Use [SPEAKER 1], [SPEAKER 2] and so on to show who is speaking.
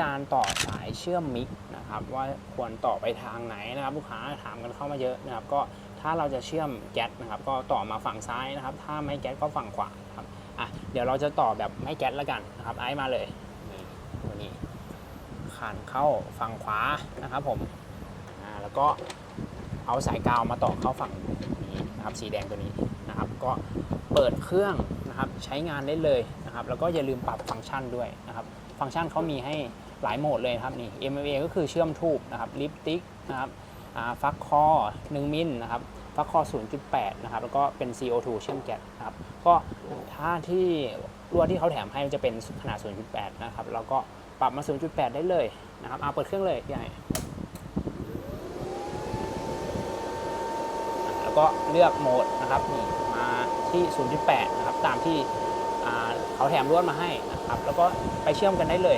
[SPEAKER 1] การต่อสายเชื่อมมิกนะครับว่าควรต่อไปทางไหนนะครับลูกค้าถามกันเข้ามาเยอะนะครับ ก็ถ้าเราจะเชื่อมแก๊สนะครับ ก็ต่อมาฝั่งซ้ายนะครับ ถ้าไม่แก๊สก็ฝั่งขวาครับอะเดี๋ยวเราจะต่อแบบไม่แก๊สแล้วกันนะครับไอซ์มาเลยนี่ตัวนี้ขานเข้าฝั่งขวานะครับผมอ่าแล้วก็เอาสายกาวมาต่อเข้าฝั่งนี้นะครับสีแดงตัวนี้นะครับ ก็เปิดเครื่อง นะครับใช้งานได้เลยนะครับแล้วก็อย่าลืมปรับฟังก์ชันด้วยนะครับฟังก์ชันเขามีให้หลายโหมดเลยครับนี่ MMA ก็คือเชื่อมทูบนะครับลิปติกนะครับฟักคอ 1 มิลนะครับฟักคอ 0.8 นะครับ แล้วก็เป็น CO2 เชื่อมแก๊สนะครับ ก็ถ้าที่รั่วที่เขาแถมให้จะเป็นขนาด 0.8 นะครับ แล้วก็ปรับมา 0.8 ได้เลยนะครับเอาเปิดเครื่องเลยพี่ญ่แล้ว ก็เลือกโหมดนะครับนี่มาที่ 0.8 นะครับ ตามที่เขาแถมลวดมาให้นะครับ แล้วก็ไปเชื่อมกันได้เลย